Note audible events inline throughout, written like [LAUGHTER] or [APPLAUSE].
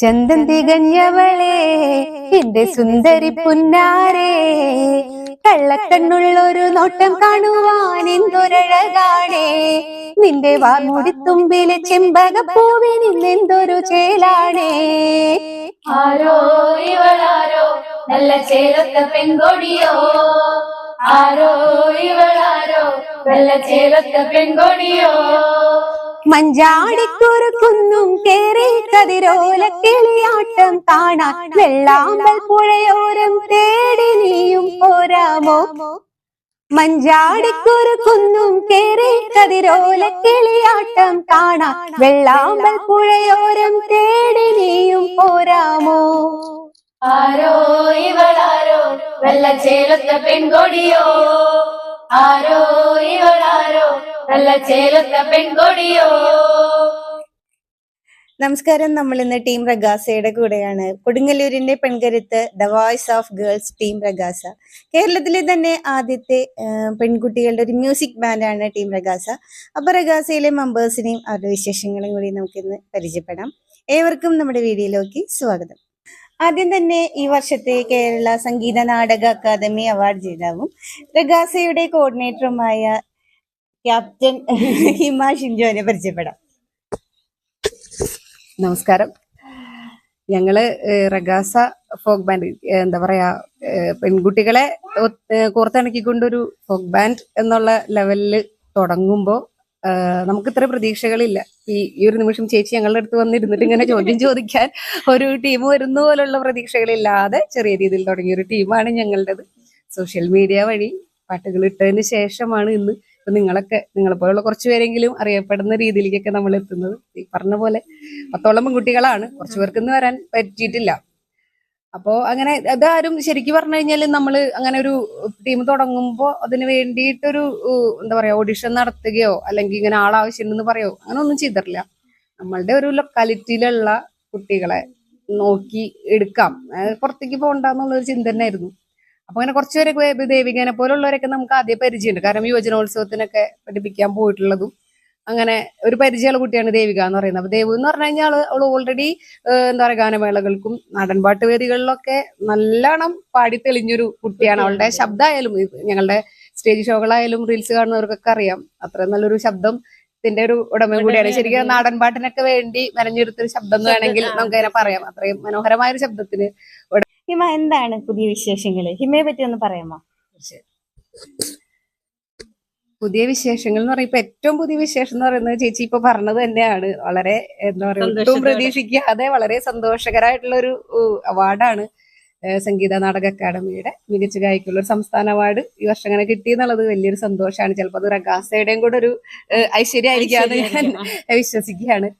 ചന്തം തികഞ്ഞവളെ എന്റെ സുന്ദരി പുന്നാരേ കള്ളക്കണ്ണുള്ളൊരു നോട്ടം കാണുവാൻ എന്തൊരഴകാണേ. നിന്റെ വാമുടിത്തുമ്പിലെ ചെമ്പക പൂവിൽ നിന്നെന്തൊരു ചേലാണേ. ആരോ ഇവളാരോ നല്ല ചേലത്ത പെൺകൊടിയോ? ആരോ ഇവളാരോ നല്ല ചേലത്ത പെൺകൊടിയോ? മഞ്ചാടിക്കുറുക്കുന്നും കേറി കതിരോല കിളിയാട്ടം കാണാൻ. വെള്ളാമ്പൽ പുഴയോരം തേടി നീയും പോരാമോ? മഞ്ചാടിക്കുറുക്കുന്നും കേറി കതിരോല കിളിയാട്ടം കാണാൻ. വെള്ളാമ്പൽ പുഴയോരം തേടി നീയും പോരാമോ? ആരോ ഇവളാരോ? വെള്ള ചേലത്തെ പെൺകൊടിയോ? ആരോ ഇവളാരോ? നല്ല ചേലത്ത പെൺകൊടിയോ? നമസ്കാരം. നമ്മൾ ഇന്ന് ടീം റഗാസയുടെ കൂടെയാണ്. കൊടുങ്ങല്ലൂരിന്റെ പെൺകരുത്ത് the voice of girls team Ragazza കേരളത്തിലെ തന്നെ ആദ്യത്തെ പെൺകുട്ടികളുടെ ഒരു മ്യൂസിക് ബാൻഡാണ് ടീം റഗാസ അപ്പൊ റഗാസയിലെ മെമ്പേഴ്സിനെയും അവരുടെ വിശേഷങ്ങളും കൂടി നമുക്ക് ഇന്ന് പരിചയപ്പെടാം. ഏവർക്കും നമ്മുടെ വീഡിയോയിലേക്ക് സ്വാഗതം. ആദ്യം തന്നെ ഈ വർഷത്തെ കേരള സംഗീത നാടക അക്കാദമി അവാർഡ് ജേതാവും റഗാസയുടെ കോർഡിനേറ്ററുമായ ക്യാപ്റ്റൻ ഹിമ ഷിൻജോനെ പരിചയപ്പെടാം. നമസ്കാരം. ഞങ്ങൾ റഗാസ ഫോക്ക് ബാൻഡ് എന്താ പറയാ പെൺകുട്ടികളെ കോർത്തിണക്കിക്കൊണ്ടൊരു ഫോക്ക് ബാൻഡ് എന്നുള്ള ലെവലിൽ തുടങ്ങുമ്പോൾ നമുക്ക് ഇത്ര പ്രതീക്ഷകളില്ല. ഈ ഈ ഒരു നിമിഷം ചേച്ചി ഞങ്ങളുടെ അടുത്ത് വന്നിരുന്നിട്ട് ഇങ്ങനെ ചോദ്യം ചോദിക്കാൻ ഒരു ടീം വരുന്ന പോലുള്ള പ്രതീക്ഷകളില്ലാതെ ചെറിയ രീതിയിൽ തുടങ്ങിയ ഒരു ടീമാണ് ഞങ്ങളുടേത്. സോഷ്യൽ മീഡിയ വഴി പാട്ടുകൾ ഇട്ടതിന് ശേഷമാണ് ഇന്ന് ഇപ്പൊ നിങ്ങളൊക്കെ നിങ്ങളെ പോലുള്ള കുറച്ച് പേരെങ്കിലും അറിയപ്പെടുന്ന രീതിയിലേക്കൊക്കെ നമ്മൾ എത്തുന്നത് ഈ പറഞ്ഞ പോലെ പത്തോളം പെൺകുട്ടികളാണ്. കുറച്ചു പേർക്കൊന്നും വരാൻ പറ്റിയിട്ടില്ല. അപ്പോ അങ്ങനെ അതാരും ശരിക്കും പറഞ്ഞു കഴിഞ്ഞാൽ നമ്മൾ അങ്ങനെ ഒരു ടീം തുടങ്ങുമ്പോൾ അതിന് വേണ്ടിയിട്ടൊരു എന്താ പറയാ ഓഡിഷൻ നടത്തുകയോ അല്ലെങ്കിൽ ഇങ്ങനെ ആളാവശ്യമുണ്ടെന്ന് പറയോ അങ്ങനെ ഒന്നും ചെയ്തിട്ടില്ല. നമ്മളുടെ ഒരു ലൊക്കാലിറ്റിയിലുള്ള കുട്ടികളെ നോക്കി എടുക്കാം. പുറത്തേക്ക് പോകണ്ടെന്നുള്ളൊരു ചിന്ത തന്നെയായിരുന്നു. അപ്പൊ അങ്ങനെ കുറച്ചുപേരൊക്കെ ദേവികനെ പോലുള്ളവരൊക്കെ നമുക്ക് ആദ്യം പരിചയമുണ്ട്. കാരണം യുവജനോത്സവത്തിനൊക്കെ പഠിപ്പിക്കാൻ പോയിട്ടുള്ളതും അങ്ങനെ ഒരു പരിചയമുള്ള കുട്ടിയാണ് ദേവിക എന്ന് പറയുന്നത്. അപ്പൊ ദേവു എന്ന് പറഞ്ഞു കഴിഞ്ഞാൽ അവൾ ഓൾറെഡി എന്താ പറയുക ഗാനമേളകൾക്കും നാടൻപാട്ട് വേദികളിലൊക്കെ നല്ലോണം പാടി തെളിഞ്ഞൊരു കുട്ടിയാണ്. അവളുടെ ശബ്ദമായാലും ഞങ്ങളുടെ സ്റ്റേജ് ഷോകളായാലും റീൽസ് കാണുന്നവർക്കൊക്കെ അറിയാം. അത്ര നല്ലൊരു ശബ്ദം ഇതിന്റെ ഒരു ഉടമ കൂടിയാണ്. ശരിക്കും നാടൻപാട്ടിനൊക്കെ വേണ്ടി മെനഞ്ഞെടുത്തൊരു ശബ്ദം എന്ന് വേണമെങ്കിൽ നമുക്ക് അതിനെ പറയാം. അത്രയും മനോഹരമായ ഒരു ശബ്ദത്തിന് ഹിമ എന്താണ് പുതിയ വിശേഷങ്ങൾ? ഹിമയെ പറ്റി ഒന്ന് പറയാമോ? പുതിയ വിശേഷങ്ങൾ എന്ന് പറയുമ്പോ ഏറ്റവും പുതിയ വിശേഷം എന്ന് പറയുന്നത് ചേച്ചി ഇപ്പൊ പറഞ്ഞത് തന്നെയാണ്. വളരെ എന്താ പറയുക ഒട്ടും. പ്രതീക്ഷിക്കാതെ വളരെ സന്തോഷകരമായിട്ടുള്ള ഒരു അവാർഡാണ് സംഗീത നാടക അക്കാദമിയുടെ മികച്ച ഗായിക്കുള്ള ഒരു സംസ്ഥാന അവാർഡ് ഈ വർഷം അങ്ങനെ കിട്ടി എന്നുള്ളത് വലിയൊരു സന്തോഷമാണ്. ചിലപ്പോൾ അത് റഗാസയുടെയും കൂടെ ഒരു ഐശ്വര്യമായിരിക്കാന്ന് ഞാൻ വിശ്വസിക്കുകയാണ്.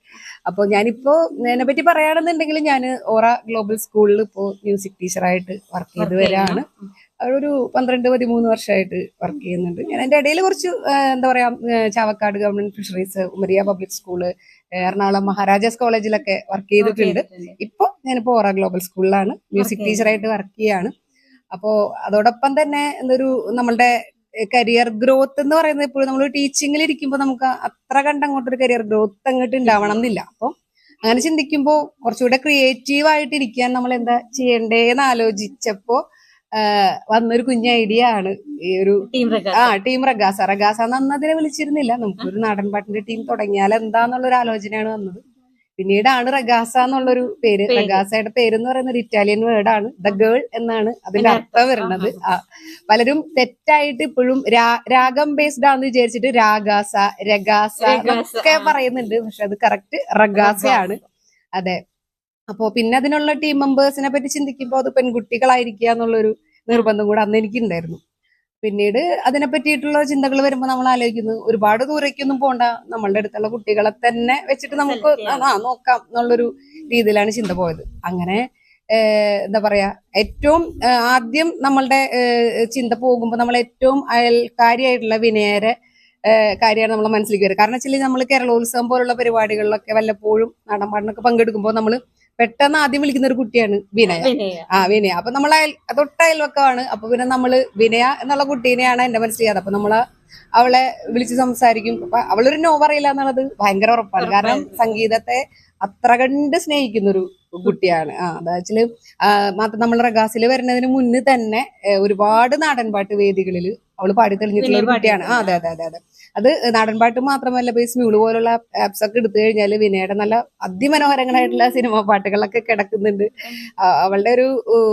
അപ്പോൾ ഞാനിപ്പോ എന്നെ പറ്റി പറയുകയാണെന്നുണ്ടെങ്കിൽ ഞാൻ ഓറ ഗ്ലോബൽ സ്കൂളിൽ ഇപ്പോൾ മ്യൂസിക് ടീച്ചറായിട്ട് വർക്ക് ചെയ്തു വരാണ്. ഒരു പന്ത്രണ്ട് പതിമൂന്ന് വർഷമായിട്ട് വർക്ക് ചെയ്യുന്നുണ്ട്. ഞാൻ എന്റെ ഇടയിൽ കുറച്ച് എന്താ പറയുക Chavakkad government fisheries Umariya public school Ernakulam Maharajas കോളേജിലൊക്കെ വർക്ക് ചെയ്തിട്ടുണ്ട്. ഇപ്പൊ ഞാനിപ്പോ ഓറ ഗ്ലോബൽ സ്കൂളിലാണ് മ്യൂസിക്. ടീച്ചറായിട്ട് വർക്ക് ചെയ്യാണ്. അപ്പോ അതോടൊപ്പം തന്നെ എന്തൊരു നമ്മളുടെ കരിയർ ഗ്രോത്ത് എന്ന് പറയുന്നത് ഇപ്പോഴും നമ്മൾ ടീച്ചിങ്ങിൽ ഇരിക്കുമ്പോൾ നമുക്ക് അത്ര കണ്ട് അങ്ങോട്ടൊരു കരിയർ ഗ്രോത്ത് അങ്ങോട്ട് ഉണ്ടാവണം എന്നില്ല. അപ്പം അങ്ങനെ ചിന്തിക്കുമ്പോൾ കുറച്ചുകൂടെ ക്രിയേറ്റീവ് ആയിട്ട് ഇരിക്കാൻ നമ്മൾ എന്താ ചെയ്യണ്ടേന്ന് ആലോചിച്ചപ്പോ ആഹ് വന്നൊരു കുഞ്ഞ ഐഡിയ ആണ്. ഈ ഒരു ആ ടീം റഗാസ റഗാസ എന്ന് അന്ന് അതിനെ വിളിച്ചിരുന്നില്ല. നമുക്കൊരു നാടൻ പാട്ടിന്റെ ടീം തുടങ്ങിയാൽ എന്താന്നുള്ളൊരു ആലോചനയാണ് വന്നത്. പിന്നീടാണ് റഗാസ എന്നുള്ളൊരു പേര്. റഗാസയുടെ പേര് എന്ന് പറയുന്നത് ഒരു ഇറ്റാലിയൻ വേർഡാണ് ദ ഗേൾ എന്നാണ് അതിന്റെ അർത്ഥം വരുന്നത്. ആ പലരും തെറ്റായിട്ട് ഇപ്പോഴും രാഗം ബേസ്ഡ് ആണെന്ന് വിചാരിച്ചിട്ട് രാഗാസ രഗാസ രഗാസ, ഒക്കെ പറയുന്നുണ്ട്. പക്ഷെ അത് കറക്റ്റ് റഗാസയാണ് അതെ. അപ്പോ പിന്നെ അതിനുള്ള ടീം മെമ്പേഴ്സിനെ പറ്റി ചിന്തിക്കുമ്പോൾ അത് പെൺകുട്ടികളായിരിക്കുക എന്നുള്ളൊരു നിർബന്ധം കൂടെ അന്ന് എനിക്കുണ്ടായിരുന്നു. പിന്നീട് അതിനെ പറ്റിയിട്ടുള്ള ചിന്തകൾ വരുമ്പോൾ നമ്മൾ ആലോചിക്കുന്നു ഒരുപാട് ദൂരേക്കൊന്നും പോണ്ട. നമ്മളുടെ അടുത്തുള്ള കുട്ടികളെ തന്നെ വെച്ചിട്ട് നമുക്ക് ആ നോക്കാം എന്നുള്ളൊരു രീതിയിലാണ് ചിന്ത പോയത്. അങ്ങനെ എന്താ പറയാ ഏറ്റവും ആദ്യം നമ്മളുടെ ചിന്ത പോകുമ്പോൾ നമ്മൾ ഏറ്റവും അയൽക്കാരിയായിട്ടുള്ള വിനയരെ കാര്യമാണ് നമ്മളെ മനസ്സിലേക്ക് വരിക. കാരണം വെച്ചാൽ നമ്മൾ കേരളോത്സവം പോലുള്ള പരിപാടികളിലൊക്കെ വല്ലപ്പോഴും നാടൻപാടിനൊക്കെ പങ്കെടുക്കുമ്പോൾ നമ്മൾ പെട്ടെന്ന് ആദ്യം വിളിക്കുന്ന ഒരു കുട്ടിയാണ് വിനയ. ആ വിനയ. അപ്പൊ നമ്മൾ തൊട്ട അയൽവക്കമാണ് അപ്പൊ പിന്നെ നമ്മൾ വിനയ എന്നുള്ള കുട്ടീനെയാണ് എന്റെ മനസ്സിൽ അപ്പൊ നമ്മൾ അവളെ വിളിച്ച് സംസാരിക്കും. അപ്പൊ അവളൊരു നോ പറയില്ല എന്നുള്ളത് ഭയങ്കര ഉറപ്പാണ്. കാരണം സംഗീതത്തെ അത്ര കണ്ട് സ്നേഹിക്കുന്ന ഒരു കുട്ടിയാണ്. ആ അതാച്ചിൽ മാത്രം നമ്മൾ റഗാസിൽ വരുന്നതിന് മുന്നേ തന്നെ ഒരുപാട് നാടൻപാട്ട് വേദികളിൽ അവൾ പാടി തെളിഞ്ഞിട്ടുള്ള ഒരു കുട്ടിയാണ്. ആ അതെ അതെ അതെ അതെ. അത് നാടൻപാട്ട് മാത്രമല്ല ബേസ് മ്യൂൾ പോലുള്ള ആപ്സ് ഒക്കെ എടുത്തു കഴിഞ്ഞാൽ വിനയുടെ നല്ല അതിമനോഹരങ്ങളായിട്ടുള്ള സിനിമ പാട്ടുകളൊക്കെ കിടക്കുന്നുണ്ട്. അവളുടെ ഒരു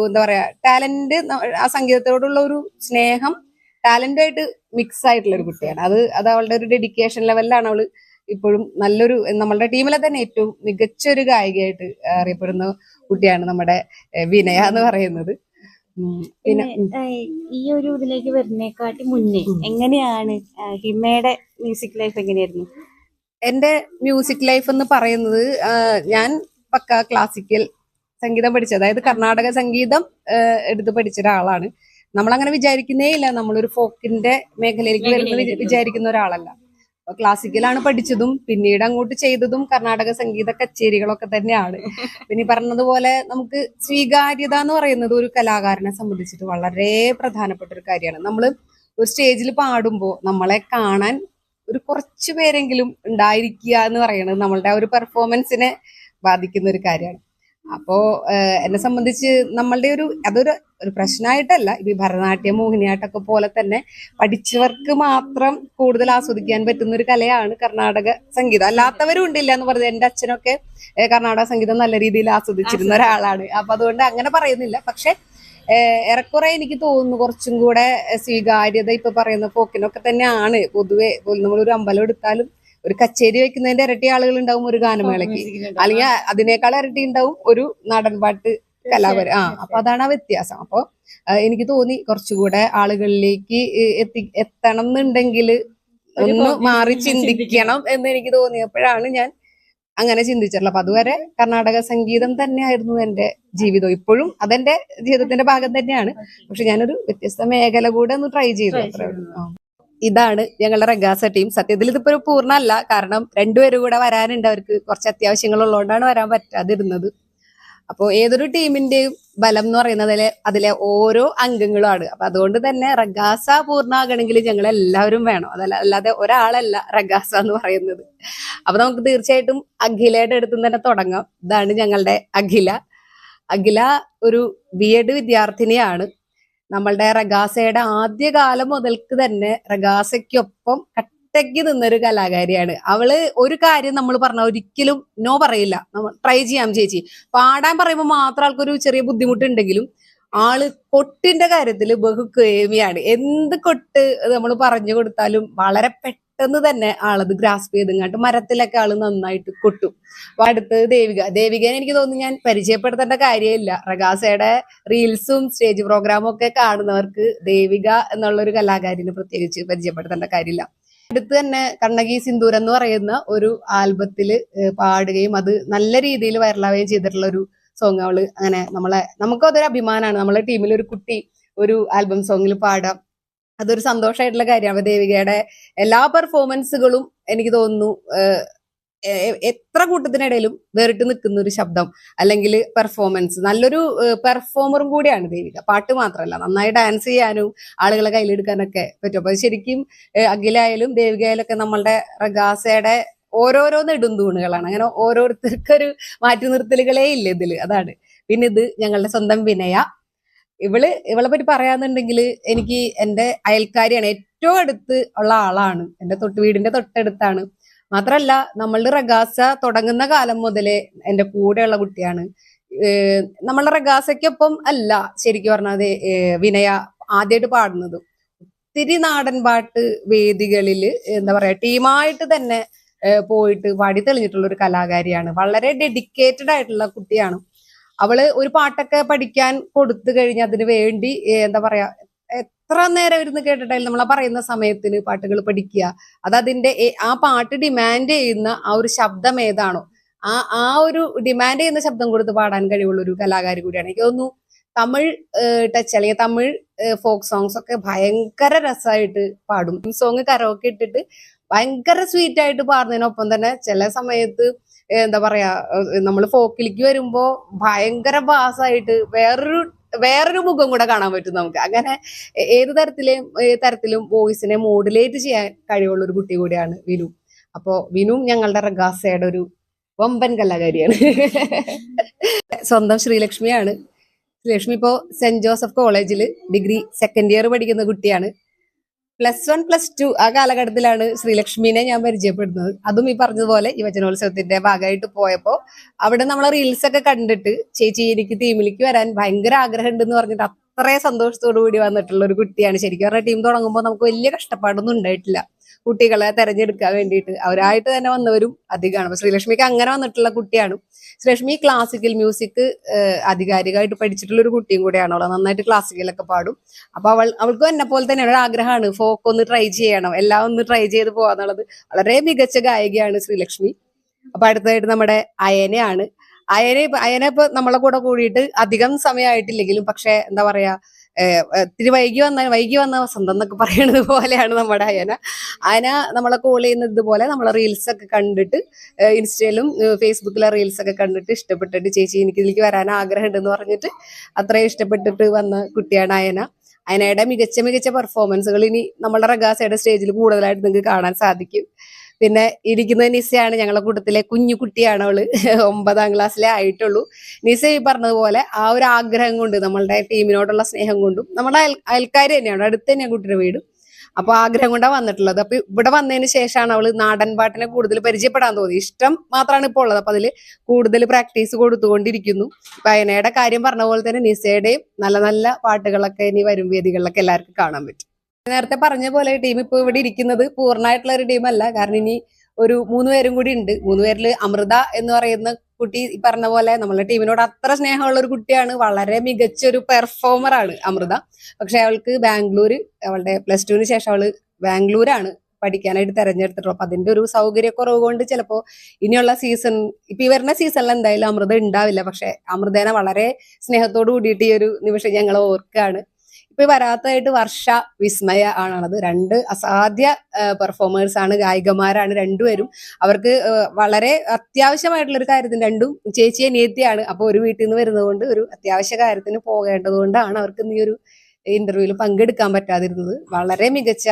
എന്താ പറയാ ടാലന്റ് ആ സംഗീതത്തോടുള്ള ഒരു സ്നേഹം ടാലന്റ് ആയിട്ട് മിക്സ് ആയിട്ടുള്ള ഒരു കുട്ടിയാണ്. അത് അത് അവളുടെ ഒരു ഡെഡിക്കേഷൻ ലെവലിലാണ് അവൾ ഇപ്പോഴും നല്ലൊരു നമ്മളുടെ ടീമിലെ തന്നെ ഏറ്റവും മികച്ച ഒരു ഗായികയായിട്ട് അറിയപ്പെടുന്ന കുട്ടിയാണ് നമ്മുടെ വിനയ എന്ന് പറയുന്നത്. പിന്നെ ഈ ഒരു ഇതിലേക്ക് വരുന്നേക്കാട്ടി മുന്നേ എങ്ങനെയാണ് ഹിമയുടെ മ്യൂസിക് ലൈഫ് എങ്ങനെയായിരുന്നു? എന്റെ മ്യൂസിക് ലൈഫ് എന്ന് പറയുന്നത് ഞാൻ പക്ക ക്ലാസിക്കൽ സംഗീതം പഠിച്ച. അതായത് കർണാടക സംഗീതം എടുത്ത് പഠിച്ച ഒരാളാണ്. നമ്മളങ്ങനെ വിചാരിക്കുന്നേ ഇല്ല. നമ്മളൊരു ഫോക്കിന്റെ മേഖലയിലേക്ക് വരുന്ന വിചാരിക്കുന്ന ഒരാളല്ല. ക്ലാസിക്കലാണ് പഠിച്ചതും പിന്നീട് അങ്ങോട്ട് ചെയ്തതും കർണാടക സംഗീത കച്ചേരികളൊക്കെ തന്നെയാണ്. പിന്നെ പറഞ്ഞതുപോലെ നമുക്ക് സ്വീകാര്യത എന്ന് പറയുന്നത് ഒരു കലാകാരനെ സംബന്ധിച്ചിട്ട് വളരെ പ്രധാനപ്പെട്ട ഒരു കാര്യമാണ്. നമ്മൾ ഒരു സ്റ്റേജിൽ പാടുമ്പോൾ നമ്മളെ കാണാൻ ഒരു കുറച്ച് പേരെങ്കിലും ഉണ്ടായിരിക്കുക എന്ന് പറയുന്നത് നമ്മളുടെ ആ ഒരു പെർഫോമൻസിനെ ബാധിക്കുന്ന ഒരു കാര്യമാണ്. അപ്പോ എന്നെ സംബന്ധിച്ച് നമ്മളുടെ ഒരു അതൊരു ഒരു പ്രശ്നമായിട്ടല്ല ഈ ഭരതനാട്യം മോഹിനിയാട്ടമൊക്കെ പോലെ തന്നെ പഠിച്ചവർക്ക് മാത്രം കൂടുതൽ ആസ്വദിക്കാൻ പറ്റുന്ന ഒരു കലയാണ് കർണാടക സംഗീതം. അല്ലാത്തവരും ഉണ്ടില്ല എന്ന് പറഞ്ഞത് എന്റെ അച്ഛനൊക്കെ കർണാടക സംഗീതം നല്ല രീതിയിൽ ആസ്വദിച്ചിരുന്ന ഒരാളാണ്. അപ്പൊ അതുകൊണ്ട് അങ്ങനെ പറയുന്നില്ല. പക്ഷെ ഏറെക്കുറെ എനിക്ക് തോന്നുന്നു കുറച്ചും കൂടെ സ്വീകാര്യത ഇപ്പൊ പറയുന്ന പോക്കിനൊക്കെ തന്നെയാണ്. പൊതുവെ നമ്മളൊരു അമ്പലം എടുത്താലും ഒരു കച്ചേരി വെക്കുന്നതിന്റെ ഇരട്ടി ആളുകൾ ഉണ്ടാവും ഒരു ഗാനമേളയ്ക്ക്. അല്ലെങ്കിൽ അതിനേക്കാൾ ഇരട്ടി ഉണ്ടാവും ഒരു നാടൻപാട്ട് കലാപരം ആ അപ്പൊ അതാണ് ആ വ്യത്യാസം. അപ്പൊ എനിക്ക് തോന്നി കുറച്ചുകൂടെ ആളുകളിലേക്ക് എത്തി എത്തണം എന്നുണ്ടെങ്കിൽ ഒന്ന് മാറി. ചിന്തിക്കണം എന്ന് എനിക്ക് തോന്നിയപ്പോഴാണ് ഞാൻ അങ്ങനെ ചിന്തിച്ചിട്ടുള്ളത്. അപ്പൊ അതുവരെ കർണാടക സംഗീതം തന്നെയായിരുന്നു എന്റെ ജീവിതം. ഇപ്പോഴും അതെന്റെ ജീവിതത്തിന്റെ ഭാഗം തന്നെയാണ്. പക്ഷെ ഞാനൊരു വ്യത്യസ്ത മേഖല കൂടെ ഒന്ന് ട്രൈ ചെയ്തു അത്രേ ഉള്ളൂ. ഇതാണ് ഞങ്ങളുടെ റഗാസ ടീം. സത്യത്തിൽ ഇതിപ്പോ ഒരു പൂർണമല്ല. കാരണം രണ്ടുപേരും കൂടെ വരാനുണ്ട്. അവർക്ക് കുറച്ച് അത്യാവശ്യങ്ങൾ ഉള്ളതുകൊണ്ടാണ് വരാൻ പറ്റാതിരുന്നത്. അപ്പോൾ ഏതൊരു ടീമിന്റെയും ബലം എന്ന് പറയുന്നത് അതിലെ ഓരോ അംഗങ്ങളുമാണ്. അപ്പൊ അതുകൊണ്ട് തന്നെ റഗാസ പൂർണമാകണമെങ്കിൽ ഞങ്ങൾ എല്ലാവരും വേണം. അതല്ല അല്ലാതെ ഒരാളല്ല റഗാസ എന്ന് പറയുന്നത്. അപ്പൊ നമുക്ക് തീർച്ചയായിട്ടും അഖിലയുടെ അടുത്ത് തന്നെ തുടങ്ങാം. ഇതാണ് ഞങ്ങളുടെ അഖില. അഖില ഒരു ബി എഡ് വിദ്യാർത്ഥിനിയാണ്. നമ്മളുടെ റഗാസയുടെ ആദ്യകാലം മുതൽക്ക് തന്നെ റഗാസയ്ക്കൊപ്പം കട്ടയ്ക്ക് നിന്നൊരു കലാകാരിയാണ്. അവൾ ഒരു കാര്യം നമ്മൾ പറഞ്ഞ ഒരിക്കലും നോ പറയില്ല. നമ്മൾ ട്രൈ ചെയ്യാം ചേച്ചി. പാടാൻ പറയുമ്പോൾ മാത്രം ആൾക്കൊരു ചെറിയ ബുദ്ധിമുട്ടുണ്ടെങ്കിലും ആൾ കൊട്ടിന്റെ കാര്യത്തിൽ ബഹുക്കേമിയാണ് എന്ത് കൊട്ട് നമ്മൾ പറഞ്ഞു കൊടുത്താലും വളരെ പെട്ടെന്ന് തന്നെ ആളത് ഗ്രാസ്പ് ചെയ്തിങ്ങാണ്ട് മരത്തിലൊക്കെ ആൾ നന്നായിട്ട് കൊട്ടും. അപ്പൊ അടുത്തത് ദേവിക. ദേവികനെ എനിക്ക് തോന്നുന്നു ഞാൻ പരിചയപ്പെടുത്തേണ്ട കാര്യമില്ല. റഗാസയുടെ റീൽസും സ്റ്റേജ് പ്രോഗ്രാമും ഒക്കെ കാണുന്നവർക്ക് ദേവിക എന്നുള്ള ഒരു കലാകാരിനെ പ്രത്യേകിച്ച് പരിചയപ്പെടുത്തേണ്ട കാര്യമില്ല. അടുത്ത് തന്നെ കണ്ണകി സിന്ദൂർ എന്ന് പറയുന്ന ഒരു ആൽബത്തിൽ പാടുകയും അത് നല്ല രീതിയിൽ വൈറലാവുകയും ചെയ്തിട്ടുള്ള ഒരു സോങ് അവൾ അങ്ങനെ നമ്മളെ നമുക്കും അതൊരു അഭിമാനമാണ് നമ്മളെ ടീമിൽ ഒരു കുട്ടി ഒരു ആൽബം സോങ്ങിൽ പാടാം. അതൊരു സന്തോഷമായിട്ടുള്ള കാര്യമാണ്. ദേവികയുടെ എല്ലാ പെർഫോമൻസുകളും എനിക്ക് തോന്നുന്നു എത്ര കൂട്ടത്തിനിടയിലും വേറിട്ട് നിൽക്കുന്ന ഒരു ശബ്ദം അല്ലെങ്കിൽ പെർഫോമൻസ് നല്ലൊരു പെർഫോമറും കൂടിയാണ് ദേവിക. പാട്ട് മാത്രമല്ല നന്നായി ഡാൻസ് ചെയ്യാനും ആളുകളെ കയ്യിലെടുക്കാനൊക്കെ പറ്റും. അപ്പൊ ശരിക്കും അഖിലായാലും ദേവികയായാലും ഒക്കെ നമ്മളുടെ റഗാസയുടെ ഓരോരോ നെടുന്തൂണുകളാണ് അങ്ങനെ ഓരോരുത്തർക്കൊരു മാറ്റി നിർത്തലുകളേ ഇല്ല ഇതിൽ. അതാണ്. പിന്നെ ഇത് ഞങ്ങളുടെ സ്വന്തം വിനയ. ഇവൾ ഇവളെ പറ്റി പറയാന്നുണ്ടെങ്കിൽ എനിക്ക് എന്റെ അയൽക്കാരിയാണ് ഏറ്റവും അടുത്ത് ഉള്ള ആളാണ്. എന്റെ തൊട്ട് വീടിന്റെ തൊട്ടടുത്താണ്. മാത്രല്ല നമ്മളുടെ റഗാസ തുടങ്ങുന്ന കാലം മുതലേ എന്റെ കൂടെയുള്ള കുട്ടിയാണ്. നമ്മളുടെ റഗാസയ്ക്കൊപ്പം അല്ല ശരിക്കും പറഞ്ഞാൽ വിനയ ആദ്യമായിട്ട് പാടുന്നത്. ഒത്തിരി നാടൻ പാട്ട് വേദികളിൽ എന്താ പറയാ ടീമായിട്ട് തന്നെ പോയിട്ട് പാടി തെളിഞ്ഞിട്ടുള്ള ഒരു കലാകാരിയാണ്. വളരെ ഡെഡിക്കേറ്റഡ് ആയിട്ടുള്ള കുട്ടിയാണ്. അവൾ ഒരു പാട്ടൊക്കെ പഠിക്കാൻ കൊടുത്തു കഴിഞ്ഞ് അതിന് വേണ്ടി എന്താ പറയാ എത്ര നേരം ഇരുന്ന് കേട്ടിട്ടായാലും നമ്മൾ ആ പറയുന്ന സമയത്തിന് പാട്ടുകൾ പഠിക്കുക. അത് അതിന്റെ ആ പാട്ട് ഡിമാൻഡ് ചെയ്യുന്ന ആ ഒരു ശബ്ദം ഏതാണോ ആ ആ ഒരു ഡിമാൻഡ് ചെയ്യുന്ന ശബ്ദം കൊടുത്ത് പാടാൻ കഴിവുള്ള ഒരു കലാകാരി കൂടിയാണ്. എനിക്ക് തോന്നുന്നു തമിഴ് ടച്ച് അല്ലെങ്കിൽ തമിഴ് ഫോക്ക് സോങ്സ് ഒക്കെ ഭയങ്കര രസമായിട്ട് പാടും. സോങ് കരോക്കെ ഇട്ടിട്ട് ഭയങ്കര സ്വീറ്റ് ആയിട്ട് പാടുന്നതിനൊപ്പം തന്നെ ചില സമയത്ത് എന്താ പറയാ നമ്മൾ ഫോക്കിലേക്ക് വരുമ്പോ ഭയങ്കര ബാസായിട്ട് വേറൊരു വേറൊരു മുഖം കൂടെ കാണാൻ പറ്റും നമുക്ക്. അങ്ങനെ ഏത് തരത്തിലെയും തരത്തിലും വോയിസിനെ മോഡുലേറ്റ് ചെയ്യാൻ കഴിവുള്ള ഒരു കുട്ടി കൂടിയാണ് വിനു. അപ്പോ വിനു ഞങ്ങളുടെ റഗാസയുടെ ഒരു വമ്പൻ കലാകാരിയാണ്. സ്വന്തം ശ്രീലക്ഷ്മിയാണ്. ശ്രീലക്ഷ്മി ഇപ്പോൾ സെന്റ് ജോസഫ് കോളേജിൽ ഡിഗ്രി സെക്കൻഡ് ഇയർ പഠിക്കുന്ന കുട്ടിയാണ്. പ്ലസ് വൺ പ്ലസ് ടു ആ കാലഘട്ടത്തിലാണ് ശ്രീലക്ഷ്മിനെ ഞാൻ പരിചയപ്പെടുന്നത്. അതും ഈ പറഞ്ഞതുപോലെ യുവജനോത്സവത്തിന്റെ ഭാഗമായിട്ട് പോയപ്പോ അവിടെ നമ്മളെ റീൽസ് ഒക്കെ കണ്ടിട്ട് ചേച്ചി എനിക്ക് ടീമിലേക്ക് വരാൻ ഭയങ്കര ആഗ്രഹം ഉണ്ടെന്ന് പറഞ്ഞിട്ട് അത്രേ സന്തോഷത്തോടു കൂടി വന്നിട്ടുള്ള ഒരു കുട്ടിയാണ്. ശരിക്കും പറഞ്ഞാൽ ടീം തുടങ്ങുമ്പോൾ നമുക്ക് വലിയ കഷ്ടപ്പാടൊന്നും ഉണ്ടായിട്ടില്ല. കുട്ടികളെ തെരഞ്ഞെടുക്കാൻ വേണ്ടിയിട്ട് അവരായിട്ട് തന്നെ വന്നവരും അധികമാണ്. അപ്പൊ ശ്രീലക്ഷ്മിക്ക് അങ്ങനെ വന്നിട്ടുള്ള കുട്ടിയാണ്. ശ്രീലക്ഷ്മി ക്ലാസിക്കൽ മ്യൂസിക് അധികാരികമായിട്ട് പഠിച്ചിട്ടുള്ള ഒരു കുട്ടിയും കൂടെയാണ്. അവൾ നന്നായിട്ട് ക്ലാസിക്കലൊക്കെ പാടും. അപ്പൊ അവൾ അവൾക്കും എന്നെ പോലെ തന്നെ ഒരു ആഗ്രഹമാണ്. ഫോക്ക് ഒന്ന് ട്രൈ ചെയ്യണം. എല്ലാം ഒന്ന് ട്രൈ ചെയ്ത് പോവാന്നുള്ളത് വളരെ മികച്ച ഗായികയാണ് ശ്രീലക്ഷ്മി. അപ്പൊ അടുത്തതായിട്ട് നമ്മുടെ അയനയാണ്. അയനെ അയന ഇപ്പൊ നമ്മളെ കൂടെ കൂടിയിട്ട് അധികം സമയമായിട്ടില്ലെങ്കിലും പക്ഷെ എന്താ പറയാ ഇത്തിരി വൈകി വന്ന വൈകി വന്ന വസന്തം എന്നൊക്കെ പറയുന്നത് പോലെയാണ് നമ്മുടെ അയന. അയന നമ്മളെ കോൾ ചെയ്യുന്നത് ഇതുപോലെ നമ്മളെ റീൽസ് ഒക്കെ കണ്ടിട്ട് ഇൻസ്റ്റയിലും ഫേസ്ബുക്കിലെ റീൽസ് ഒക്കെ കണ്ടിട്ട് ഇഷ്ടപ്പെട്ടിട്ട് ചേച്ചി എനിക്ക് ഇതിലേക്ക് വരാൻ ആഗ്രഹം ഉണ്ടെന്ന് പറഞ്ഞിട്ട് അത്രയും ഇഷ്ടപ്പെട്ടിട്ട് വന്ന കുട്ടിയാണ് അയന. അയനയുടെ മികച്ച മികച്ച പെർഫോമൻസുകൾ ഇനി നമ്മുടെ റഗാസയുടെ സ്റ്റേജിൽ കൂടുതലായിട്ട് നിങ്ങൾക്ക് കാണാൻ സാധിക്കും. പിന്നെ ഇരിക്കുന്നത് നിസയാണ് ഞങ്ങളെ കൂട്ടത്തിലെ കുഞ്ഞു കുട്ടിയാണ് അവൾ. [LAUGHS] ഒമ്പതാം ക്ലാസ്സിലേ ആയിട്ടുള്ളൂ. നിസ ഈ പറഞ്ഞതുപോലെ ആ ഒരു ആഗ്രഹം കൊണ്ട് നമ്മളുടെ ടീമിനോടുള്ള സ്നേഹം കൊണ്ടും നമ്മുടെ അയൽ അയൽക്കാർ തന്നെയാണ് അടുത്ത് തന്നെയാണ് കുട്ടിയുടെ വീട്. അപ്പൊ ആഗ്രഹം കൊണ്ടാണ് വന്നിട്ടുള്ളത്. അപ്പൊ ഇവിടെ വന്നതിന് ശേഷമാണ് അവൾ നാടൻ പാട്ടിനെ കൂടുതൽ പരിചയപ്പെടാൻ തോന്നി ഇഷ്ടം മാത്രമാണ് ഇപ്പോൾ ഉള്ളത്. അപ്പൊ അതിൽ കൂടുതൽ പ്രാക്ടീസ് കൊടുത്തുകൊണ്ടിരിക്കുന്നു. ഇപ്പൊ അയനയുടെ കാര്യം പറഞ്ഞ പോലെ തന്നെ നിസയുടെയും നല്ല നല്ല പാട്ടുകളൊക്കെ ഇനി വരും വേദികളിലൊക്കെ എല്ലാവർക്കും കാണാൻ പറ്റും. നേരത്തെ പറഞ്ഞ പോലെ ടീം ഇപ്പൊ ഇവിടെ ഇരിക്കുന്നത് പൂർണമായിട്ടുള്ള ഒരു ടീമല്ല കാരണം ഇനി ഒരു മൂന്ന് പേരും കൂടി ഉണ്ട്. മൂന്ന് പേരിൽ അമൃത എന്ന് പറയുന്ന കുട്ടി പറഞ്ഞ പോലെ നമ്മളെ ടീമിനോട് അത്ര സ്നേഹമുള്ള ഒരു കുട്ടിയാണ്. വളരെ മികച്ച ഒരു പെർഫോമർ ആണ് അമൃത. പക്ഷെ അവൾക്ക് ബാംഗ്ലൂര് അവളുടെ പ്ലസ് ടുവിന് ശേഷം അവൾ ബാംഗ്ലൂരാണ് പഠിക്കാനായിട്ട് തെരഞ്ഞെടുത്തിട്ടുള്ളത്. അപ്പൊ അതിന്റെ ഒരു സൗകര്യക്കുറവ് കൊണ്ട് ചിലപ്പോ ഇനിയുള്ള സീസൺ ഇപ്പൊ ഈ വരുന്ന സീസണിൽ എന്തായാലും അമൃത ഉണ്ടാവില്ല. പക്ഷെ അമൃതേനെ വളരെ സ്നേഹത്തോട് കൂടിയിട്ട് ഈ ഒരു നിമിഷം ഞങ്ങൾ ഓർക്കാണ് ഇപ്പൊ വരാത്തതായിട്ട് വർഷ വിസ്മയ ആണുള്ളത്. രണ്ട് അസാധ്യ പെർഫോമേഴ്സ് ആണ് ഗായികമാരാണ് രണ്ടുപേരും. അവർക്ക് വളരെ അത്യാവശ്യമായിട്ടുള്ള ഒരു കാര്യത്തിന് രണ്ടും ചേച്ചി അനിയത്തിയാണ്. അപ്പൊ ഒരു വീട്ടിൽ നിന്ന് വരുന്നത് കൊണ്ട് ഒരു അത്യാവശ്യ കാര്യത്തിന് പോകേണ്ടത് കൊണ്ടാണ് അവർക്ക് ഈ ഒരു ഇന്റർവ്യൂവിൽ പങ്കെടുക്കാൻ പറ്റാതിരുന്നത്. വളരെ മികച്ച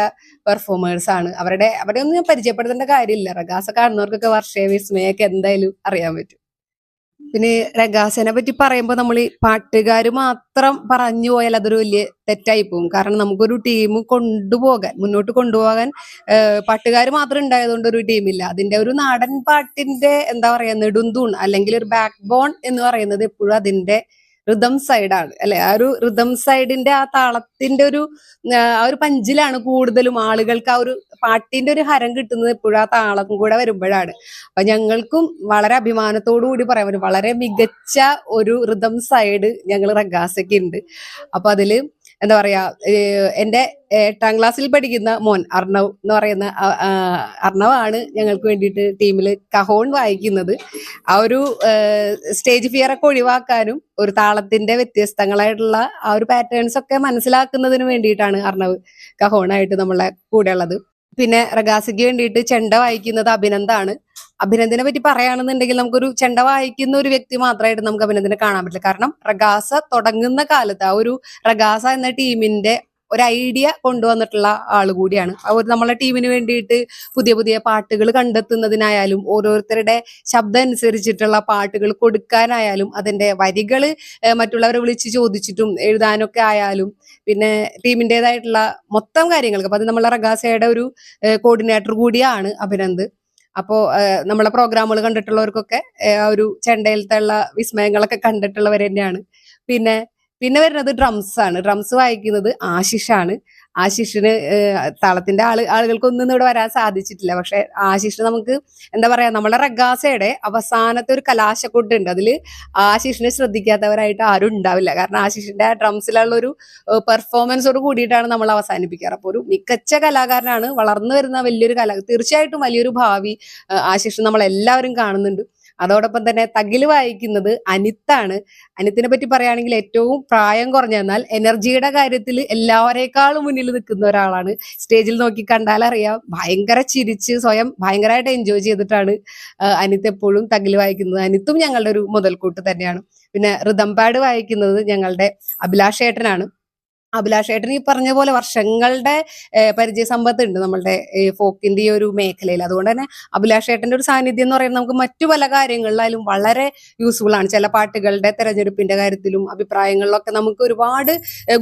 പെർഫോമേഴ്സ് ആണ്. അവരുടെ അവരെ ഒന്നും ഞാൻ പരിചയപ്പെടുത്തേണ്ട കാര്യമില്ല. റഗാസ കാണുന്നവർക്കൊക്കെ വർഷയ വിസ്മയൊക്കെ എന്തായാലും അറിയാൻ പറ്റും. പിന്നെ രഗാസനെ പറ്റി പറയുമ്പോൾ നമ്മൾ പാട്ടുകാർ മാത്രം പറഞ്ഞു പോയാൽ അതൊരു വലിയ തെറ്റായി പോകും കാരണം നമുക്കൊരു ടീം കൊണ്ടുപോകാൻ മുന്നോട്ട് കൊണ്ടുപോകാൻ പാട്ടുകാർ മാത്രം ഉണ്ടായതുകൊണ്ട് ഒരു ടീമില്ല അതിന്റെ ഒരു നാടൻ പാട്ടിന്റെ എന്താ പറയാ നെടുന്തൂൺ അല്ലെങ്കിൽ ഒരു ബാക്ക് ബോൺ എന്ന് പറയുന്നത് എപ്പോഴും അതിന്റെ റിതം സൈഡാണ് അല്ലെ? ആ ഒരു റിതം സൈഡിന്റെ ആ താളത്തിന്റെ ഒരു ആ ഒരു പഞ്ചിലാണ് കൂടുതലും ആളുകൾക്ക് ആ ഒരു പാട്ടിന്റെ ഒരു ഹരം കിട്ടുന്നത് എപ്പോഴും ആ താളം കൂടെ വരുമ്പോഴാണ്. അപ്പൊ ഞങ്ങൾക്കും വളരെ അഭിമാനത്തോടു കൂടി പറയാൻ വളരെ മികച്ച ഒരു റിതം സൈഡ് ഞങ്ങൾ റഗാസയ്ക്ക് ഉണ്ട്. അപ്പൊ അതിൽ എന്താ പറയാ എന്റെ എട്ടാം ക്ലാസ്സിൽ പഠിക്കുന്ന മോൻ അർണവ് എന്ന് പറയുന്ന അർണവാണ് ഞങ്ങൾക്ക് വേണ്ടിയിട്ട് ടീമിൽ കഹോൺ വായിക്കുന്നത്. ആ ഒരു സ്റ്റേജ് ഫിയർ ഒക്കെ ഒഴിവാക്കാനും ഒരു താളത്തിന്റെ വ്യത്യസ്തങ്ങളായിട്ടുള്ള ആ ഒരു പാറ്റേൺസ് ഒക്കെ മനസ്സിലാക്കുന്നതിന് വേണ്ടിയിട്ടാണ് അർണവ് കഹോണായിട്ട് നമ്മളെ കൂടെ ഉള്ളത്. പിന്നെ റഗാസിക്ക് വേണ്ടിയിട്ട് ചെണ്ട വായിക്കുന്നത് അഭിനന്ദാണ്. അഭിനന്ദനെ പറ്റി പറയുകയാണെന്നുണ്ടെങ്കിൽ നമുക്കൊരു ചെണ്ട വായിക്കുന്ന ഒരു വ്യക്തി മാത്രമായിട്ട് നമുക്ക് അഭിനന്ദനെ കാണാൻ പറ്റില്ല. കാരണം റഗാസ തുടങ്ങുന്ന കാലത്ത് ആ ഒരു റഗാസ എന്ന ടീമിന്റെ ഒരു ഐഡിയ കൊണ്ടുവന്നിട്ടുള്ള ആൾ കൂടിയാണ്. അവർ നമ്മളെ ടീമിന് വേണ്ടിയിട്ട് പുതിയ പുതിയ പാട്ടുകൾ കണ്ടെത്തുന്നതിനായാലും ഓരോരുത്തരുടെ ശബ്ദം അനുസരിച്ചിട്ടുള്ള പാട്ടുകൾ കൊടുക്കാനായാലും അതിന്റെ വരികൾ മറ്റുള്ളവരെ വിളിച്ച് ചോദിച്ചിട്ടും എഴുതാനൊക്കെ ആയാലും പിന്നെ ടീമിന്റെതായിട്ടുള്ള മൊത്തം കാര്യങ്ങൾക്ക്. അപ്പൊ അത് നമ്മളെ റഗാസയുടെ ഒരു കോർഡിനേറ്റർ കൂടിയാണ് അഭിനന്ദ്. അപ്പോ നമ്മളെ പ്രോഗ്രാമുകൾ കണ്ടിട്ടുള്ളവർക്കൊക്കെ ആ ഒരു ചെണ്ടയിലത്തെ ഉള്ള വിസ്മയങ്ങളൊക്കെ കണ്ടിട്ടുള്ളവർ തന്നെയാണ് പിന്നെ പിന്നെ വരുന്നത് ഡ്രംസ് ആണ്. ഡ്രംസ് വായിക്കുന്നത് ആശിഷാണ്. ആശിഷിന് താളത്തിന്റെ ആൾ ആളുകൾക്കൊന്നും ഇവിടെ വരാൻ സാധിച്ചിട്ടില്ല. പക്ഷെ ആശിഷ് നമുക്ക് എന്താ പറയാ നമ്മളെ റഗാസയുടെ അവസാനത്തെ ഒരു കലാശക്കൂട്ടുണ്ട്. അതിൽ ആശിഷിനെ ശ്രദ്ധിക്കാത്തവരായിട്ട് ആരും ഉണ്ടാവില്ല. കാരണം ആശിഷിന്റെ ഡ്രംസിലുള്ള ഒരു പെർഫോമൻസോട് കൂടിയിട്ടാണ് നമ്മൾ അവസാനിപ്പിക്കാറ്. അപ്പോൾ ഒരു മികച്ച കലാകാരനാണ് വളർന്നു വരുന്ന വലിയൊരു കല തീർച്ചയായിട്ടും വലിയൊരു ഭാവി ആശിഷ് നമ്മൾ എല്ലാവരും കാണുന്നുണ്ട്. അതോടൊപ്പം തന്നെ തകിൽ വായിക്കുന്നത് അനിത്താണ്. അനിത്തിനെ പറ്റി പറയുകയാണെങ്കിൽ ഏറ്റവും പ്രായം കുറഞ്ഞ എന്നാൽ എനർജിയുടെ കാര്യത്തിൽ എല്ലാവരേക്കാളും മുന്നിൽ നിൽക്കുന്ന ഒരാളാണ്. സ്റ്റേജിൽ നോക്കി കണ്ടാൽ അറിയാം ഭയങ്കര ചിരിച്ച് സ്വയം ഭയങ്കരമായിട്ട് എൻജോയ് ചെയ്തിട്ടാണ് അനിത്ത് എപ്പോഴും തകിൽ വായിക്കുന്നത്. അനിത്തും ഞങ്ങളുടെ ഒരു മുതൽക്കൂട്ട് തന്നെയാണ്. പിന്നെ റിതം പാഡ് വായിക്കുന്നത് ഞങ്ങളുടെ അഭിലാഷ് ഏട്ടനാണ് അഭിലാഷേട്ടൻ ഈ പറഞ്ഞ പോലെ വർഷങ്ങളുടെ പരിചയ സമ്പത്ത് ഉണ്ട് നമ്മളുടെ ഫോക്കിന്റെ ഈ ഒരു മേഖലയിൽ. അതുകൊണ്ട് തന്നെ അഭിലാഷേട്ടന്റെ ഒരു സാന്നിധ്യം എന്ന് പറയുന്നത് നമുക്ക് മറ്റു പല കാര്യങ്ങളിലായാലും വളരെ യൂസ്ഫുൾ ആണ്. ചില പാട്ടുകളുടെ തെരഞ്ഞെടുപ്പിന്റെ കാര്യത്തിലും അഭിപ്രായങ്ങളിലൊക്കെ നമുക്ക് ഒരുപാട്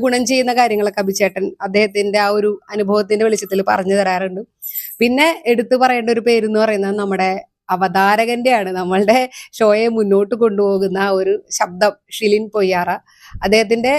ഗുണം ചെയ്യുന്ന കാര്യങ്ങളൊക്കെ അഭിചേട്ടൻ അദ്ദേഹത്തിന്റെ ആ ഒരു അനുഭവത്തിന്റെ വെളിച്ചത്തിൽ പറഞ്ഞു തരാറുണ്ട്. പിന്നെ എടുത്തു പറയേണ്ട ഒരു പേര് എന്ന് പറയുന്നത് നമ്മുടെ അവതാരകന്റെയാണ് നമ്മളുടെ ഷോയെ മുന്നോട്ട് കൊണ്ടുപോകുന്ന ഒരു ശബ്ദം ഷിലിൻ പൊയ്യാറ. അദ്ദേഹത്തിന്റെ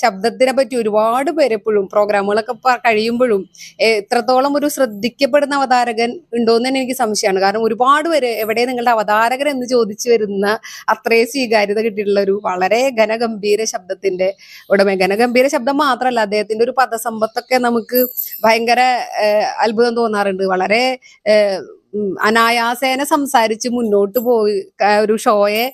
ശബ്ദത്തിനെ പറ്റി ഒരുപാട് പേര് എപ്പോഴും പ്രോഗ്രാമുകളൊക്കെ കഴിയുമ്പോഴും എത്രത്തോളം ഒരു ശ്രദ്ധിക്കപ്പെടുന്ന അവതാരകൻ ഉണ്ടോ എന്ന് തന്നെ എനിക്ക് സംശയമാണ്. കാരണം ഒരുപാട് പേര് എവിടെ നിങ്ങളുടെ അവതാരകൻ എന്ന് ചോദിച്ചു വരുന്ന അത്രയും സ്വീകാര്യത കിട്ടിയിട്ടുള്ള ഒരു വളരെ ഘനഗംഭീര ശബ്ദത്തിന്റെ ഉടമ. ഘനഗംഭീര ശബ്ദം മാത്രമല്ല അദ്ദേഹത്തിന്റെ ഒരു പദസമ്പത്തൊക്കെ നമുക്ക് ഭയങ്കര അത്ഭുതം തോന്നാറുണ്ട്. വളരെ അനായാസേന സംസാരിച്ച് മുന്നോട്ട് പോയി ഒരു ഷോയെ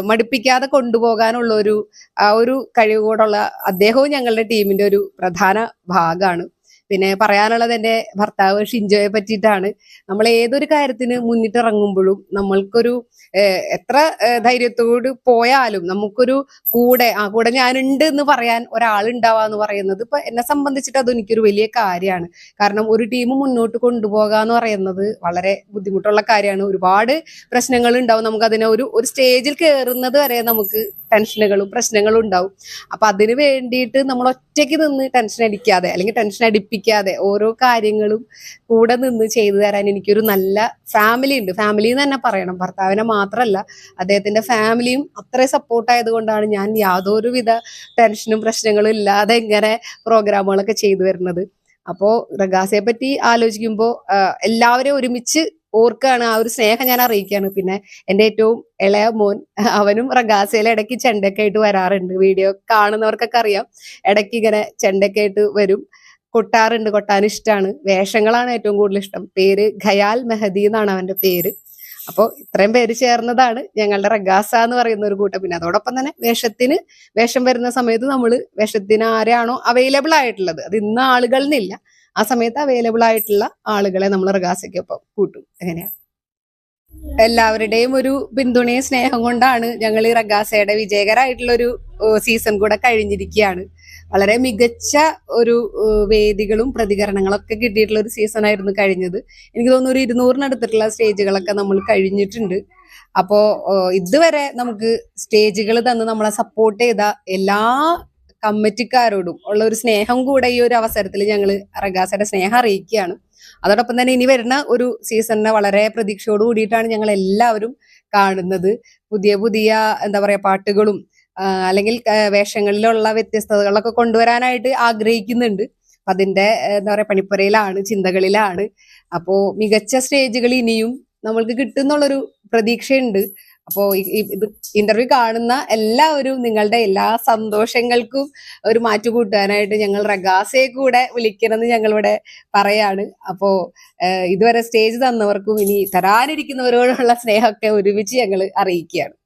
മടുപ്പിക്കാതെ കൊണ്ടുപോകാനുള്ള ഒരു ആ ഒരു കഴിവ് കൂടുള്ള അദ്ദേഹവും ഞങ്ങളുടെ ടീമിന്റെ ഒരു പ്രധാന ഭാഗമാണ് പിന്നെ പറയാനുള്ളത് എന്റെ ഭർത്താവ് ഷിൻജോയെ പറ്റിയിട്ടാണ്. നമ്മൾ ഏതൊരു കാര്യത്തിന് മുന്നിട്ടിറങ്ങുമ്പോഴും നമ്മൾക്കൊരു എത്ര ധൈര്യത്തോട് പോയാലും നമുക്കൊരു കൂടെ ആ കൂടെ ഞാനുണ്ട് എന്ന് പറയാൻ ഒരാളുണ്ടാവുക എന്ന് പറയുന്നത് ഇപ്പൊ എന്നെ സംബന്ധിച്ചിട്ട് അത് എനിക്കൊരു വലിയ കാര്യമാണ്. കാരണം ഒരു ടീം മുന്നോട്ട് കൊണ്ടുപോകുക എന്ന് പറയുന്നത് വളരെ ബുദ്ധിമുട്ടുള്ള കാര്യമാണ്. ഒരുപാട് പ്രശ്നങ്ങൾ ഉണ്ടാവും നമുക്ക് അതിനെ ഒരു ഒരു സ്റ്റേജിൽ കയറുന്നത് വരെ നമുക്ക് ടെൻഷനുകളും പ്രശ്നങ്ങളും ഉണ്ടാവും. അപ്പൊ അതിന് വേണ്ടിയിട്ട് നമ്മൾ ഒറ്റയ്ക്ക് നിന്ന് ടെൻഷൻ അടിക്കാതെ അല്ലെങ്കിൽ ടെൻഷൻ അടിപ്പിക്കാതെ ഓരോ കാര്യങ്ങളും കൂടെ നിന്ന് ചെയ്തു തരാൻ എനിക്കൊരു നല്ല ഫാമിലി ഉണ്ട്. ഫാമിലി എന്ന് തന്നെ പറയണം. ഭർത്താവിനെ മാത്രമല്ല അദ്ദേഹത്തിന്റെ ഫാമിലിയും അത്രയും സപ്പോർട്ട് ആയതുകൊണ്ടാണ് ഞാൻ യാതൊരുവിധ ടെൻഷനും പ്രശ്നങ്ങളും ഇല്ലാതെ ഇങ്ങനെ പ്രോഗ്രാമുകളൊക്കെ ചെയ്തു വരുന്നത്. അപ്പോ റഗാസയെ പറ്റി ആലോചിക്കുമ്പോൾ എല്ലാവരെയും ഒരുമിച്ച് ഓർക്കാണ് ആ ഒരു സ്നേഹം ഞാൻ അറിയിക്കുകയാണ് പിന്നെ എന്റെ ഏറ്റവും ഇളയ മോൻ അവനും റഗാസയിലെ ഇടയ്ക്ക് ചെണ്ടൊക്കെ ആയിട്ട് വരാറുണ്ട്. വീഡിയോ കാണുന്നവർക്കൊക്കെ അറിയാം. ഇടയ്ക്ക് ഇങ്ങനെ ചെണ്ടൊക്കെ ആയിട്ട് വരും. കൊട്ടാറുണ്ട് കൊട്ടാൻ ഇഷ്ടമാണ് വേഷങ്ങളാണ് ഏറ്റവും കൂടുതൽ ഇഷ്ടം. പേര് ഖയാൽ മെഹദി എന്നാണ് അവന്റെ പേര്. അപ്പോൾ ഇത്രയും പേര് ചേർന്നതാണ് ഞങ്ങളുടെ റഗാസ എന്ന് പറയുന്ന ഒരു കൂട്ടം. പിന്നെ അതോടൊപ്പം തന്നെ വേഷത്തിന് വേഷം വരുന്ന സമയത്ത് നമ്മൾ വേഷത്തിന് ആരാണോ അവൈലബിൾ ആയിട്ടുള്ളത്. അത് ഇന്ന ആളുകൾ എന്നില്ല ആ സമയത്ത് അവൈലബിൾ ആയിട്ടുള്ള ആളുകളെ നമ്മൾ റഗാസയ്ക്കൊപ്പം കൂട്ടും. അങ്ങനെയാണ്. എല്ലാവരുടെയും ഒരു പിന്തുണയും സ്നേഹം കൊണ്ടാണ് ഞങ്ങൾ ഈ റഗാസയുടെ വിജയകരമായിട്ടുള്ള ഒരു സീസൺ കൂടെ കഴിഞ്ഞിരിക്കുകയാണ്. വളരെ മികച്ച ഒരു വേദികളും പ്രതികരണങ്ങളൊക്കെ കിട്ടിയിട്ടുള്ള ഒരു സീസൺ ആയിരുന്നു കഴിഞ്ഞത്. എനിക്ക് തോന്നുന്നു ഒരു ഇരുന്നൂറിനടുത്തിട്ടുള്ള സ്റ്റേജുകളൊക്കെ നമ്മൾ കഴിഞ്ഞിട്ടുണ്ട്. അപ്പോ ഇതുവരെ നമുക്ക് സ്റ്റേജുകൾ തന്ന് നമ്മളെ സപ്പോർട്ട് ചെയ്ത എല്ലാ കമ്മിറ്റിക്കാരോടും ഉള്ള ഒരു സ്നേഹം കൂടെ ഈ ഒരു അവസരത്തിൽ ഞങ്ങൾ റഗാസയുടെ സ്നേഹം അറിയിക്കുകയാണ്. അതോടൊപ്പം തന്നെ ഇനി വരുന്ന ഒരു സീസണിനെ വളരെ പ്രതീക്ഷയോട് കൂടിയിട്ടാണ് ഞങ്ങൾ എല്ലാവരും കാണുന്നത്. പുതിയ പുതിയ എന്താ പറയാ പാട്ടുകളും അല്ലെങ്കിൽ വേഷങ്ങളിലുള്ള വ്യത്യസ്തതകളൊക്കെ കൊണ്ടുവരാനായിട്ട് ആഗ്രഹിക്കുന്നുണ്ട്. അതിന്റെ എന്താ പറയാ പണിപ്പുരയിലാണ് ചിന്തകളിലാണ്. അപ്പോൾ മികച്ച സ്റ്റേജുകൾ ഇനിയും നമ്മൾക്ക് കിട്ടുന്നുള്ളൊരു പ്രതീക്ഷയുണ്ട്. അപ്പോ ഈ- ഈ- ഇത് ഇന്റർവ്യൂ കാണുന്ന എല്ലാവരും നിങ്ങളുടെ എല്ലാ സന്തോഷങ്ങൾക്കും ഒരു മാറ്റു കൂട്ടാനായിട്ട് ഞങ്ങൾ റഗാസയെ കൂടെ വിളിക്കണമെന്ന് ഞങ്ങളിവിടെ പറയാണ്. അപ്പോ ഏഹ്, ഇതുവരെ സ്റ്റേജ് തന്നവർക്കും ഇനി തരാനിരിക്കുന്നവരോടുള്ള സ്നേഹമൊക്കെ ഒരുമിച്ച് ഞങ്ങൾ അറിയിക്കുകയാണ്.